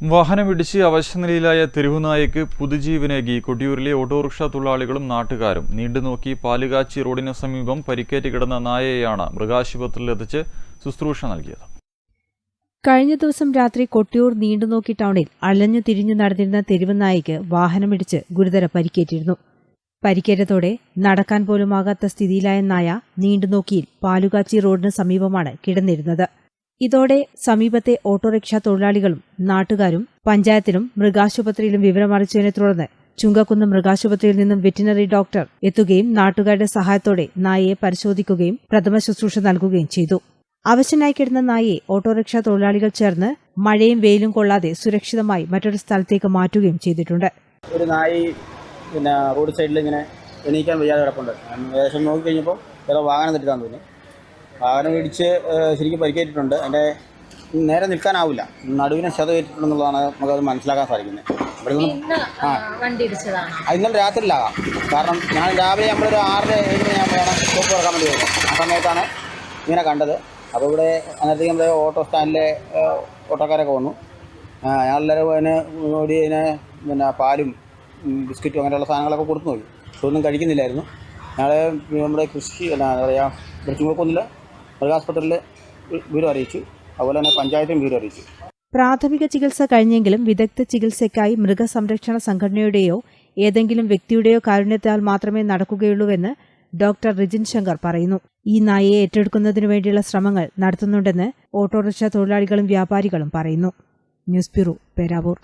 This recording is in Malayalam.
വാഹനമിടിച്ച് അവശനിലയിലായ തെരുവുനായക്ക് പുതുജീവനേകി കൊടിയൂരിലെ ഓട്ടോറിക്ഷ തൊഴിലാളികളും നാട്ടുകാരും. നീണ്ടുനോക്കി പാലുകാച്ചി റോഡിന് സമീപം പരിക്കേറ്റ് കിടന്ന നായയെയാണ് മൃഗാശുപത്രിയിലെത്തിച്ച് ശുശ്രൂഷ നൽകിയത്. കഴിഞ്ഞ ദിവസം രാത്രി കൊട്ടിയൂർ നീണ്ടുനോക്കി ടൗണിൽ അലഞ്ഞു തിരിഞ്ഞു നടന്നിരുന്ന തെരുവുനായിക്ക് വാഹനമിടിച്ച് ഗുരുതര പരിക്കേറ്റിരുന്നു. പരിക്കേറ്റതോടെ നടക്കാൻ പോലുമാകാത്ത സ്ഥിതിയിലായ നായ നീണ്ടുനോക്കിയിൽ പാലുകാച്ചി റോഡിന് സമീപമാണ് കിടന്നിരുന്നത്. ഇതോടെ സമീപത്തെ ഓട്ടോറിക്ഷ തൊഴിലാളികളും നാട്ടുകാരും പഞ്ചായത്തിലും മൃഗാശുപത്രിയിലും വിവരമറിച്ചതിനെ തുടർന്ന് ചുങ്കക്കുന്ന് മൃഗാശുപത്രിയിൽ നിന്നും വെറ്റിനറി ഡോക്ടർ എത്തുകയും നാട്ടുകാരുടെ സഹായത്തോടെ നായയെ പരിശോധിക്കുകയും പ്രഥമ ശുശ്രൂഷ നൽകുകയും ചെയ്തു. അവശനായി കിടന്ന നായയെ ഓട്ടോറിക്ഷ തൊഴിലാളികൾ ചേർന്ന് മഴയും വെയിലും കൊള്ളാതെ സുരക്ഷിതമായി മറ്റൊരു സ്ഥലത്തേക്ക് മാറ്റുകയും ചെയ്തിട്ടുണ്ട്. ഒരു നായി പിന്നെ റോഡ് സൈഡിൽ ഇങ്ങനെ എണീക്കാൻ വയ്യാതെ കിടപ്പുണ്ട്. ഏകദേശം നോക്കി കഴിഞ്ഞപ്പോൾ ഏതോ വാഹനം തെറ്റിതാന്ന് തോന്നി. വാഹനം ഇടിച്ച് ശരിക്കും പരിക്കേറ്റിട്ടുണ്ട്. അതിന്റെ നേരെ നിൽക്കാനാവില്ല. നടുവിനെ നമുക്ക് അത് മനസ്സിലാക്കാൻ സാധിക്കുന്നത്. ഇവിടെ ആ, ഇന്നലെ രാത്രിയിലാകാം. കാരണം ഞാൻ രാവിലെ നമ്മളൊരു ആറര ഏഴ് മണിയാകുമ്പോഴാണ് സ്റ്റോപ്പ് തുറക്കാൻ വേണ്ടി വരുന്നത്. ആ സമയത്താണ് ഇങ്ങനെ കണ്ടത്. അപ്പോൾ ഇവിടെ അന്നേരത്തേക്ക് നമ്മുടെ ഓട്ടോ സ്റ്റാൻഡിലെ ഓട്ടോക്കാരൊക്കെ വന്നു. അയാളെല്ലാവരും ഞങ്ങളെല്ലാവരും അതിന് ഓടി അതിന് പിന്നെ പാലും ബിസ്ക്കറ്റും അങ്ങനെയുള്ള സാധനങ്ങളൊക്കെ കൊടുത്തു നോക്കി ഇതൊന്നും കഴിക്കുന്നില്ലായിരുന്നു. ഞങ്ങൾ നമ്മുടെ കൃഷി എന്താ പറയുക കൃഷി ചുമക്കൊന്നിൽ മൃഗാസ്പത്രിയിൽ വിവരം അറിയിച്ചു. അതുപോലെ തന്നെ പഞ്ചായത്തും വിവരം അറിയിച്ചു. പ്രാഥമിക ചികിത്സ കഴിഞ്ഞെങ്കിലും വിദഗ്ധ ചികിത്സയ്ക്കായി മൃഗസംരക്ഷണ സംഘടനയുടെയോ ഏതെങ്കിലും വ്യക്തിയുടെയോ കാരുണ്യത്താൽ മാത്രമേ നടക്കുകയുള്ളൂവെന്ന് ഡോക്ടർ റിജിൻ ശങ്കർ പറയുന്നു. ഈ നായയെ ഏറ്റെടുക്കുന്നതിനു വേണ്ടിയുള്ള ശ്രമങ്ങൾ നടത്തുന്നുണ്ടെന്ന് ഓട്ടോറിക്ഷ തൊഴിലാളികളും വ്യാപാരികളും പറയുന്നു. News bureau Peravoor.